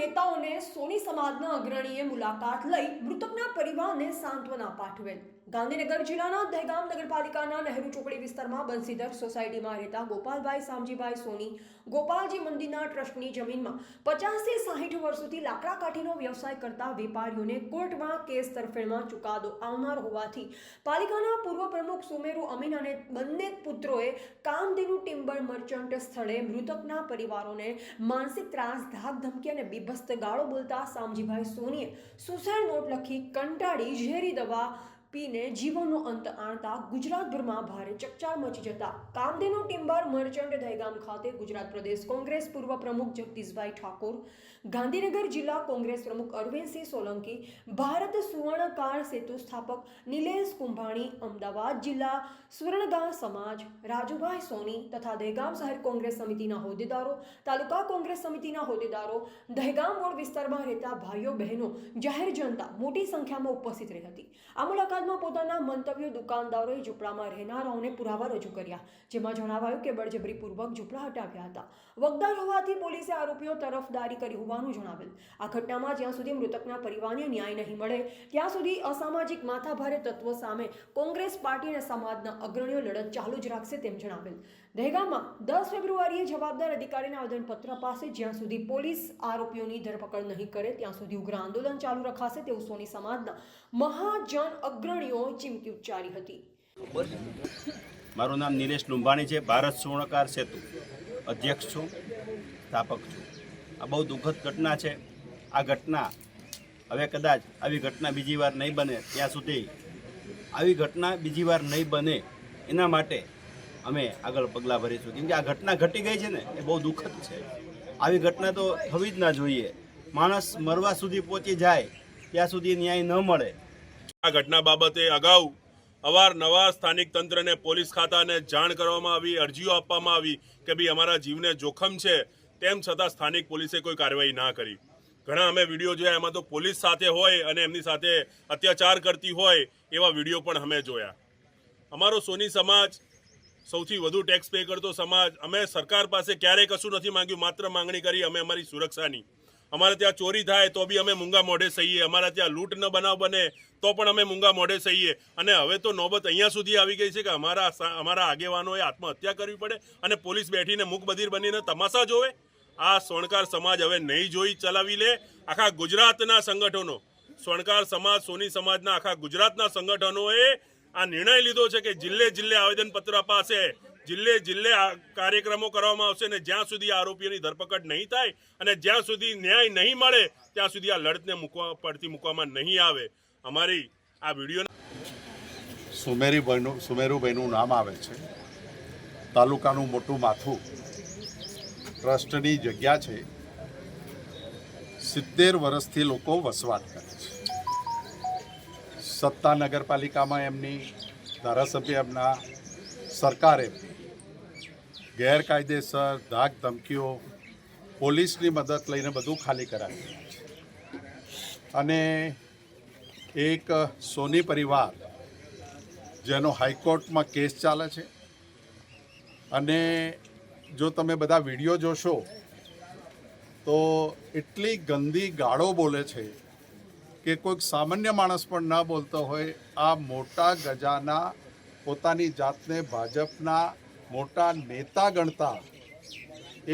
નેતાઓને સોની સમાજના અગ્રણીએ મુલાકાત લઈ મૃતકના પરિવારને સાંત્વના પાઠવેલ. ગાંધીનગર જિલ્લાના દહેગામ નગરપાલિકાના નહેરુ ચોકડી વિસ્તારમાં બંસીધર સોસાયટીમાં રહેતા ગોપાલભાઈ સામજીભાઈ સોની ગોપાલજી મંદિરના ટ્રસ્ટની જમીનમાં પચાસથી સાહીઠ વર્ષોથી લાકડા કાઠીનો વ્યવસાય કરતા વેપારીઓને કોર્ટમાં કેસ તરફેણમાં ચુકાદો આવનાર હોવાથી પાલિકાના પૂર્વ પ્રમુખ સુમેરુ અમીન અને બંને પુત્રોએ કામધેનુ ટિમ્બર મર્ચન્ટ સ્થળે મૃતકના પરિવારોને માનસિક ત્રાસ ધાક ધમકી અને બીભસ્ત ગાળો બોલતા સામજીભાઈ સોનીએ સુસાઇડ નોટ લખી કંટાળી ઝેરી દવા પીને જીવનનો અંત આણતા ગુજરાતભરમાં ભારે ચકચાર મચી જતા. કામધેનુ ટિમ્બર મર્ચન્ટ દહેગામ ખાતે ગુજરાત પ્રદેશ કોંગ્રેસ પૂર્વ પ્રમુખ જગદીશભાઈ ઠાકોર, ગાંધીનગર જિલ્લા કોંગ્રેસ પ્રમુખ અરવિંદસિંહ સોલંકી, ભારત સુવર્ણકાર સેતુ સ્થાપક નિલેશ કુંભાણી, અમદાવાદ જિલ્લા સુવર્ણગા સમાજ, રાજુભાઈ સોની તથા દહેગામ શહેર કોંગ્રેસ સમિતિના હોદ્દેદારો, તાલુકા કોંગ્રેસ સમિતિના હોદ્દેદારો, દહેગામ વોર્ડ વિસ્તારમાં રહેતા ભાઈઓ બહેનો, જાહેર જનતા મોટી સંખ્યામાં ઉપસ્થિત રહી હતી. આ મુલાકાતમાં પોતાના મંતવ્યો દુકાનદારોએ ઝૂંપડામાં રહેનારાઓને પુરાવા રજૂ કર્યા, જેમાં જણાવાયું કે બળજબરીપૂર્વક ઝૂંપડા હટાવ્યા હતા. વગદાર હોવાથી પોલીસે આરોપીઓ તરફદારી કરી હોવાનું જણાવેલ. આ ઘટનામાં જ્યાં સુધી મૃતકના પરિવારને ન્યાય નહીં મળે, ત્યાં સુધી અસામાજિક માથાભારે તત્વો સામે કોંગ્રેસ પાર્ટી અને સમાજના અગ્રણીઓ લડત ચાલુ જ રાખશે તેમ જણાવેલ. દહેગામમાં દસ ફેબ્રુઆરીએ જવાબદાર અધિકારીને આવેદનપત્ર પાસે જ્યાં સુધી પોલીસ આરોપીઓની ધરપકડ નહીં કરે, ત્યાં સુધી ઉગ્ર આંદોલન ચાલુ રખાશે તેવું સોની સમાજના મહાજન અગ્રણીઓ ચીમકી ઉચ્ચારી હતી. મારું નામ નિલેશ લુંબાણી છે, ભારત સુવર્ણકાર સેતુ. અધ્યક્ષ છું, સ્થાપક છું. આ બહુ દુઃખદ ઘટના છે. આ ઘટના હવે કદાચ આવી ઘટના બીજી વાર નહીં બને, ત્યાં સુધી આવી ઘટના બીજી વાર નહીં બને, એના માટે અમે આગળ પગલાં ભરીશું. કેમ કે આ ઘટના ઘટી ગઈ છે ને, એ બહુ દુઃખદ છે. આવી ઘટના તો થવી જ ના જોઈએ. માણસ મરવા સુધી પહોંચી જાય, ત્યાં સુધી ન્યાય ન મળે. આ ઘટના બાબતે અગાઉ અવારનવાર સ્થાનિક તંત્રને પોલીસ ખાતાને જાણ કરવામાં આવી, અરજીઓ આપવામાં આવી કે ભાઈ અમારા જીવને જોખમ છે, તેમ છતાં સ્થાનિક પોલીસે કોઈ કાર્યવાહી ના કરી. ઘણા અમે વીડિયો જોયા, એમાં તો પોલીસ સાથે હોય અને એમની સાથે અત્યાચાર કરતી હોય એવા વીડિયો પણ અમે જોયા. અમારો સોની સમાજ સૌથી વધુ ટેક્સ પે કરતો સમાજ. અમે સરકાર પાસે ક્યારેય કશું નથી માંગ્યું. માત્ર માંગણી કરી અમે અમારી સુરક્ષાની. અમારે ત્યાં ચોરી થાય તો બી અમે મૂંગા મોઢે સહીએ. અમારા ત્યાં લૂંટ ન બનાવ બને તો પણ અમે મૂંગા મોઢે સહીએ. અને હવે તો નોબત અહીંયા સુધી આવી ગઈ છે કે અમારા અમારા આગેવાનોએ આત્મહત્યા કરવી પડે અને પોલીસ બેઠીને મૂક બનીને તમાશા જોવે. આ સ્વર્ણકાર સમાજ હવે નહીં જોઈ ચલાવી લે. આખા ગુજરાતના સંગઠનો સ્વર્ણકાર સમાજ, સોની સમાજના આખા ગુજરાતના સંગઠનોએ આ નિર્ણય લીધો છે કે જિલ્લે જિલ્લે આવેદનપત્ર અપાશે, જિલ્લે જિલ્લે કાર્યક્રમો કરવામાં આવશે અને જ્યાં સુધી આરોપીઓની ધરપકડ નહીં થાય અને જ્યાં સુધી ન્યાય નહીં મળે, ત્યાં સુધી આ લડતને મૂકવા, પડતી મૂકવામાં નહીં આવે. અમારી આ વીડિયો સુમેરીભાઈનું સુમેરુભાઈનું નામ આવે છે. તાલુકાનું મોટું માથું ટ્રસ્ટની જગ્યા છે. સિત્તેર વર્ષથી લોકો વસવાટ કરે છે. સત્તા નગરપાલિકામાં એમની ધારાસભ્ય એમના સરકાર ગેરકાયદેસર ધાક ધમકીઓ પોલીસની મદદ લઈને બધું ખાલી કરાવ્યું અને એક સોની પરિવાર જેનો હાઈકોર્ટમાં કેસ ચાલે છે. અને જો તમે બધા વીડિયો જોશો, તો એટલી ગંદી ગાળો બોલે છે કે કોઈક સામાન્ય માણસ પણ ન બોલતો હોય, આ મોટા ગજાના પોતાની જાતને ભાજપના મોટા નેતા ગણતા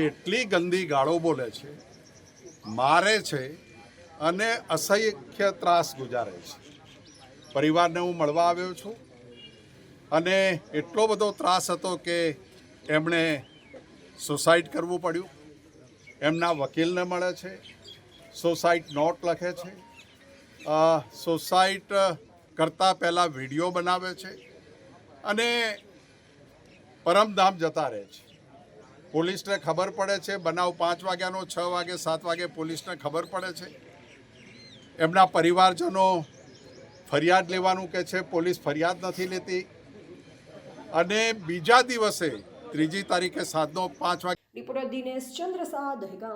એટલી ગંદી ગાળો બોલે છે, મારે છે અને અસહ્ય ત્રાસ ગુજારે છે. પરિવારને હું મળવા આવ્યો છું અને એટલો બધો ત્રાસ હતો કે એમણે સુસાઇડ કરવું પડ્યું. એમના વકીલને મળે છે, સુસાઇડ નોટ લખે છે સુસાઇડ કરતાં પહેલાં વીડિયો બનાવે છે અને પરમધામ જતા રહે છે. પોલીસને ખબર પડે છે, બનાવ પાંચ વાગ્યાનો, છ વાગે, સાત વાગે પોલીસને ખબર પડે છે. એમના પરિવારજનો ફરિયાદ લેવાનું કે છે, પોલીસ ફરિયાદ નથી લેતી. અને બીજા દિવસે, ત્રીજી તારીખે સાતનો પાંચ વાગે રિપોર્ટર દિનેશ ચંદ્ર સાહ દહેગામ.